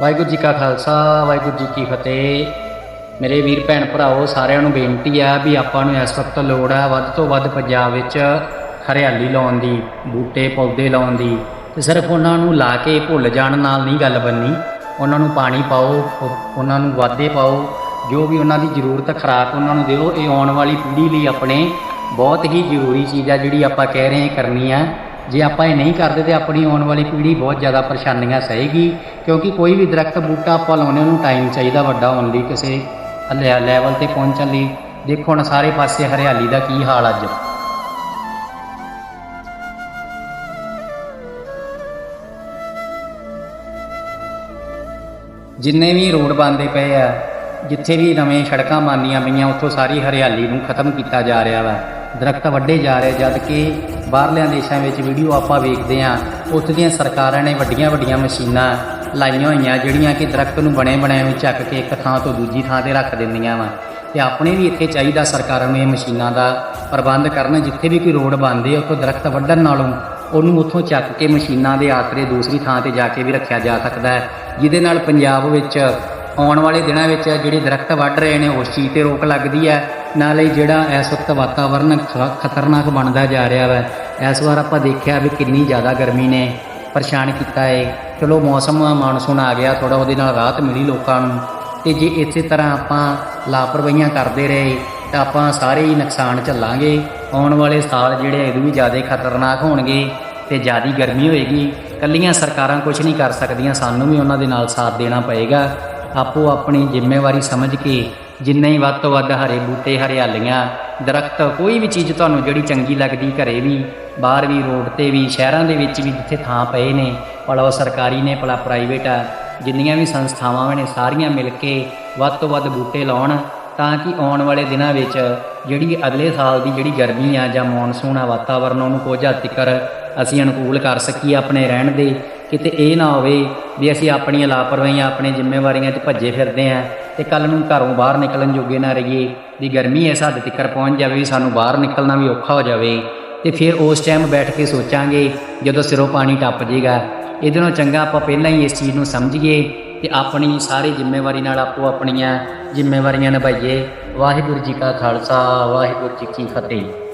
ਵਾਹਿਗੁਰੂ ਜੀ ਕਾ ਖਾਲਸਾ, ਵਾਹਿਗੁਰੂ ਜੀ ਕੀ ਫਤਿਹ। ਮੇਰੇ ਵੀਰ, ਭੈਣ ਭਰਾਓ ਸਾਰਿਆਂ ਨੂੰ ਬੇਨਤੀ ਆ ਵੀ ਆਪਾਂ ਨੂੰ ਇਸ ਵਕਤ ਲੋੜ ਆ ਵੱਧ ਤੋਂ ਵੱਧ ਪੰਜਾਬ ਵਿੱਚ ਹਰਿਆਲੀ ਲਾਉਣ ਦੀ, ਬੂਟੇ ਪੌਦੇ ਲਾਉਣ ਦੀ। ਤੇ ਸਿਰਫ ਉਹਨਾਂ ਨੂੰ ਲਾ ਕੇ ਭੁੱਲ ਜਾਣ ਨਾਲ ਨਹੀਂ ਗੱਲ ਬੰਨੀ। ਉਹਨਾਂ ਨੂੰ ਪਾਣੀ ਪਾਓ ਉਹਨਾਂ ਨੂੰ ਵਾਧੇ ਪਾਓ। ਜੋ ਵੀ ਉਹਨਾਂ ਦੀ ਜ਼ਰੂਰਤ ਖੁਰਾਕ ਉਹਨਾਂ ਨੂੰ ਦਿਓ, ਇਹ ਆਉਣ ਵਾਲੀ ਪੀੜ੍ਹੀ ਲਈ ਆਪਣੇ ਬਹੁਤ ਹੀ ਜ਼ਰੂਰੀ ਚੀਜ਼ ਆ ਜਿਹੜੀ ਆਪਾਂ ਕਹਿ ਰਹੇ ਹਾਂ ਕਰਨੀ ਆ। ਜੇ ਆਪਾਂ ਇਹ ਨਹੀਂ ਕਰਦੇ ਤੇ ਆਪਣੀ ਆਉਣ ਵਾਲੀ ਪੀੜ੍ਹੀ ਬਹੁਤ ਜ਼ਿਆਦਾ ਪਰੇਸ਼ਾਨੀਆਂ ਸਹੇਗੀ, ਕਿਉਂਕਿ ਕੋਈ ਵੀ ਦਰਖਤ, ਬੂਟਾ ਆਪਾਂ ਲਾਉਣੇ, ਉਹਨੂੰ ਟਾਈਮ ਚਾਹੀਦਾ ਵੱਡਾ ਹੋਣ ਲਈ ਕਿਸੇ ਲੈ- ਲੈਵਲ ਤੇ ਪਹੁੰਚਣ ਲਈ। ਦੇਖੋ ਹੁਣ ਸਾਰੇ ਪਾਸੇ ਹਰਿਆਲੀ ਦਾ ਕੀ ਹਾਲ ਅੱਜ। ਜਿੰਨੇ ਵੀ ਰੋਡ ਬਣਦੇ ਪਏ ਆ, ਜਿੱਥੇ ਵੀ ਨਵੇਂ ਸੜਕਾਂ ਬਣਨੀਆਂ ਪਈਆਂ, ਉੱਥੋਂ ਸਾਰੀ ਹਰਿਆਲੀ ਨੂੰ ਖਤਮ ਕੀਤਾ ਜਾ ਰਿਹਾ ਵਾ। ਦਰਖਤ ਵੱਡੇ ਜਾ ਰਹੇ, ਜਦ ਕਿ ਬਾਹਰਲਿਆਂ ਦੇਸ਼ਾਂ ਵਿੱਚ ਵੀਡੀਓ ਆਪਾਂ ਵੇਖਦੇ ਹਾਂ। ਉੱਥੇ ਦੀਆਂ ਸਰਕਾਰਾਂ ਨੇ ਵੱਡੀਆਂ ਵੱਡੀਆਂ ਮਸ਼ੀਨਾਂ ਲਾਈਆਂ ਹੋਈਆਂ, ਜਿਹੜੀਆਂ ਕਿ ਦਰਖਤ ਨੂੰ ਬਣੇ ਬਣਾਏ ਨੂੰ ਚੱਕ ਕੇ ਇੱਕ ਥਾਂ ਤੋਂ ਦੂਜੀ ਥਾਂ ਤੇ ਰੱਖ ਦਿੰਦੀਆਂ ਵਾ। ਤੇ ਆਪਣੇ ਵੀ ਇੱਥੇ ਚਾਹੀਦਾ ਸਰਕਾਰਾਂ ਨੂੰ ਇਹ ਮਸ਼ੀਨਾਂ ਦਾ ਪ੍ਰਬੰਧ ਕਰਨ, ਜਿੱਥੇ ਵੀ ਕੋਈ ਰੋਡ ਬਣਦੇ ਉੱਥੋਂ ਦਰਖਤ ਵੱਢਣ ਨਾਲੋਂ ਉਹਨੂੰ ਉੱਥੋਂ ਚੱਕ ਕੇ ਮਸ਼ੀਨਾਂ ਦੇ ਆਸਰੇ ਦੂਸਰੀ ਥਾਂ ਤੇ ਜਾ ਕੇ ਵੀ ਰੱਖਿਆ ਜਾ ਸਕਦਾ ਹੈ। ਜਿਹਦੇ ਨਾਲ ਪੰਜਾਬ ਵਿੱਚ ਆਉਣ ਵਾਲੇ ਦਿਨਾਂ ਵਿੱਚ ਜਿਹੜੇ ਦਰਖਤ ਵੱਢ ਰਹੇ ਨੇ, ਉਸ ਚੀਜ਼ ਤੇ ਰੋਕ ਲੱਗਦੀ ਹੈ। ਨਾਲੇ ਜਿਹੜਾ ਇਸ ਵਕਤ ਵਾਤਾਵਰਨ ਖ- ਖਤਰਨਾਕ ਬਣਦਾ ਜਾ ਰਿਹਾ ਵਾ ਇਸ ਵਾਰ ਆਪਾਂ ਦੇਖਿਆ ਵੀ ਕਿੰਨੀ ਜ਼ਿਆਦਾ ਗਰਮੀ ਨੇ, ਪਰੇਸ਼ਾਨ ਕੀਤਾ ਹੈ ਚਲੋ ਮੌਸਮ ਮਾਨਸੂਨ ਆ ਗਿਆ ਥੋੜਾ ਉਹਦੇ ਨਾਲ ਰਾਹਤ ਮਿਲੀ ਲੋਕਾਂ ਨੂੰ। ਤੇ ਜੇ ਇਸੇ ਤਰ੍ਹਾਂ ਆਪਾਂ ਲਾਪਰਵਾਹੀਆਂ ਕਰਦੇ ਰਹੇ, ਤਾਂ ਆਪਾਂ ਸਾਰੇ ਹੀ ਨੁਕਸਾਨ ਝੱਲਾਂਗੇ। ਆਉਣ ਵਾਲੇ ਸਾਲ ਜਿਹੜੇ ਇਹਦੇ ਵੀ ਜ਼ਿਆਦਾ ਖਤਰਨਾਕ ਹੋਣਗੇ ਤੇ ਜ਼ਿਆਦੀ ਗਰਮੀ ਹੋਏਗੀ। ਕੱਲੀਆਂ ਸਰਕਾਰਾਂ ਕੁਝ ਨਹੀਂ ਕਰ ਸਕਦੀਆਂ, ਸਾਨੂੰ ਵੀ ਉਹਨਾਂ ਦੇ ਨਾਲ ਸਾਥ ਦੇਣਾ ਪਏਗਾ। ਆਪੋ ਆਪਣੀ ਜ਼ਿੰਮੇਵਾਰੀ ਸਮਝ ਕੇ, ਜਿੰਨੇ ਹੀ ਵੱਧ ਤੋਂ ਵੱਧ ਹਰੇ ਬੂਟੇ, ਹਰਿਆਲੀਆਂ, ਦਰਖਤ, ਕੋਈ ਵੀ ਚੀਜ਼ ਤੁਹਾਨੂੰ ਜਿਹੜੀ ਚੰਗੀ ਲੱਗਦੀ ਘਰੇ ਵੀ ਬਾਹਰ ਵੀ ਰੋਡ ਤੇ ਵੀ, ਸ਼ਹਿਰਾਂ ਦੇ ਵਿੱਚ ਵੀ ਜਿੱਥੇ ਥਾਂ ਪਏ ਨੇ, ਭਲਾ ਉਹ ਸਰਕਾਰੀ ਨੇ, ਭਲਾ ਪ੍ਰਾਈਵੇਟ ਆ, ਜਿੰਨੀਆਂ ਵੀ ਸੰਸਥਾਵਾਂ ਨੇ, ਸਾਰੀਆਂ ਮਿਲ ਕੇ ਵੱਧ ਤੋਂ ਵੱਧ ਬੂਟੇ ਲਾਉਣ, ਤਾਂ ਕਿ ਆਉਣ ਵਾਲੇ ਦਿਨਾਂ ਵਿੱਚ ਜਿਹੜੀ ਅਗਲੇ ਸਾਲ ਦੀ ਜਿਹੜੀ ਗਰਮੀ ਆ ਜਾਂ ਮੌਨਸੂਨ ਆ, ਵਾਤਾਵਰਨ ਉਹਨੂੰ ਕੁਝ ਹੱਦ ਤੱਕ ਅਸੀਂ ਅਨੁਕੂਲ ਕਰ ਸਕੀਏ ਆਪਣੇ ਰਹਿਣ ਦੇ। ਕਿਤੇ ਇਹ ਨਾ ਹੋਵੇ ਵੀ ਅਸੀਂ ਆਪਣੀਆਂ ਲਾਪਰਵਾਹੀਆਂ, ਆਪਣੇ ਜ਼ਿੰਮੇਵਾਰੀਆਂ 'ਚ ਭੱਜੇ ਫਿਰਦੇ ਆਂ ਤੇ ਕੱਲ ਨੂੰ ਘਰੋਂ ਬਾਹਰ ਨਿਕਲਣ ਜੋਗੇ ਨਾ ਰਹੀਏ। ਵੀ ਗਰਮੀ ਇਸ ਹੱਦ ਤੱਕ ਪਹੁੰਚ ਜਾਵੇ ਵੀ ਸਾਨੂੰ ਬਾਹਰ ਨਿਕਲਣਾ ਵੀ ਔਖਾ ਹੋ ਜਾਵੇ। ਤੇ ਫਿਰ ਉਸ ਟਾਈਮ ਬੈਠ ਕੇ ਸੋਚਾਂਗੇ, ਜਦੋਂ ਸਿਰੋਂ ਪਾਣੀ ਟੱਪ ਜਾਏਗਾ ਇਹਦੇ ਨਾਲ ਚੰਗਾ ਆਪਾਂ ਪਹਿਲਾਂ ਹੀ ਇਸ ਚੀਜ਼ ਨੂੰ ਸਮਝੀਏ ਤੇ ਆਪਣੀ ਸਾਰੀ ਜ਼ਿੰਮੇਵਾਰੀ ਨਾਲ ਆਪੋ ਆਪਣੀਆਂ ਜ਼ਿੰਮੇਵਾਰੀਆਂ ਨਿਭਾਈਏ। ਵਾਹਿਗੁਰੂ ਜੀ ਕਾ ਖਾਲਸਾ, ਵਾਹਿਗੁਰੂ ਜੀ ਕੀ ਫਤਿਹ।